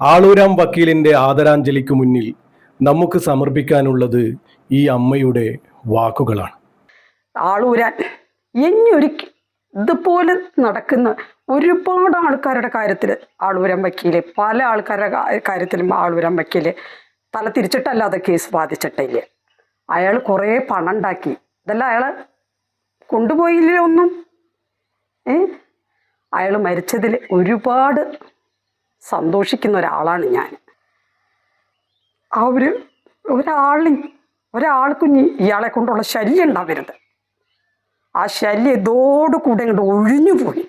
ആളൂരാം വക്കീലിന്റെ ആദരാഞ്ജലിക്ക് മുന്നിൽ നമുക്ക് സമർപ്പിക്കാനുള്ളത് ഈ അമ്മയുടെ വാക്കുകളാണ്. ആളൂരാൻ ഇനിയൊരു ഇതുപോലെ നടക്കുന്ന ഒരുപാട് ആൾക്കാരുടെ കാര്യത്തിൽ ആളൂരം വക്കീൽ പല ആൾക്കാരുടെ കാര്യത്തിലും ആളൂരം വക്കീൽ തല തിരിച്ചിട്ടല്ലാതെ കേസ് ബാധിച്ചിട്ടില്ല അയാൾ കുറേ പണം ഉണ്ടാക്കി ഇതെല്ലാം അയാൾ കൊണ്ടുപോയില്ലേ ഒന്നും? ഏ? അയാൾ മരിച്ചതിൽ ഒരുപാട് സന്തോഷിക്കുന്ന ഒരാളാണ് ഞാൻ. ആ ഒരു ഒരാളി ഒരാൾക്കും ഇയാളെ കൊണ്ടുള്ള ശല്യം ഉണ്ടാവരുത്. ആ ശല്യം ഇതോടുകൂടെ ഇങ്ങോട്ട് ഒഴിഞ്ഞു പോയി.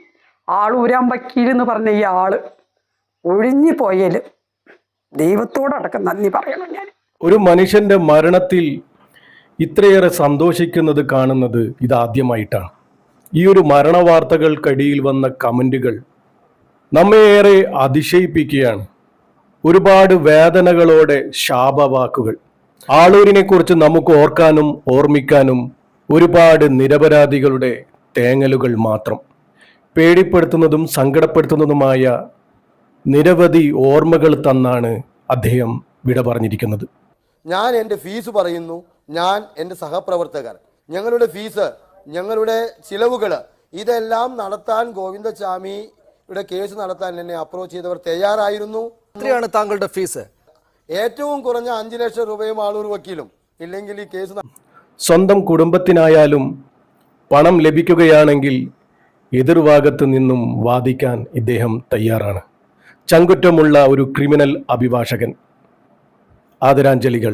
ആൾ ഊരാൻ വക്കീലെന്ന് പറഞ്ഞ ഈ ആൾ ഒഴിഞ്ഞു പോയാൽ ദൈവത്തോടടക്കം നന്ദി പറയണം ഞാൻ. ഒരു മനുഷ്യന്റെ മരണത്തിൽ ഇത്രയേറെ സന്തോഷിക്കുന്നത് കാണുന്നത് ഇതാദ്യമായിട്ടാണ്. ഈ ഒരു മരണവാർത്തകൾക്കടിയിൽ വന്ന കമന്റുകൾ നമ്മെ ഏറെ അതിശയിപ്പിക്കുകയാണ്. ഒരുപാട് വേദനകളോടെ ശാപവാക്കുകൾ. ആളൂരിനെ കുറിച്ച് നമുക്ക് ഓർക്കാനും ഓർമ്മിക്കാനും ഒരുപാട് നിരപരാധികളുടെ തേങ്ങലുകൾ മാത്രം. പേടിപ്പെടുത്തുന്നതും സങ്കടപ്പെടുത്തുന്നതുമായ നിരവധി ഓർമ്മകൾ തന്നാണ് അദ്ദേഹം വിട പറഞ്ഞിരിക്കുന്നത്. ഞാൻ എന്റെ ഫീസ് പറയുന്നു. ഞാൻ എന്റെ സഹപ്രവർത്തകർ ഞങ്ങളുടെ ഫീസ് ഞങ്ങളുടെ ചിലവുകൾ ഇതെല്ലാം നടത്താൻ ഗോവിന്ദസ്വാമിയുടെ കേസ് നടത്താൻ എന്നെ അപ്രോച്ച് ചെയ്തവർ തയ്യാറായിരുന്നു. എത്രയാണ് താങ്കളുടെ ഫീസ്? ഏറ്റവും കുറഞ്ഞ അഞ്ച് ലക്ഷം രൂപയും ആളൂർ വക്കീലും. ഇല്ലെങ്കിൽ ഈ കേസ് സ്വന്തം കുടുംബത്തിനായാലും പണം ലഭിക്കുകയാണെങ്കിൽ എതിർഭാഗത്ത് നിന്നും വാദിക്കാൻ ഇദ്ദേഹം തയ്യാറാണ്. ചങ്കുറ്റമുള്ള ഒരു ക്രിമിനൽ അഭിഭാഷകൻ. ആദരാഞ്ജലികൾ.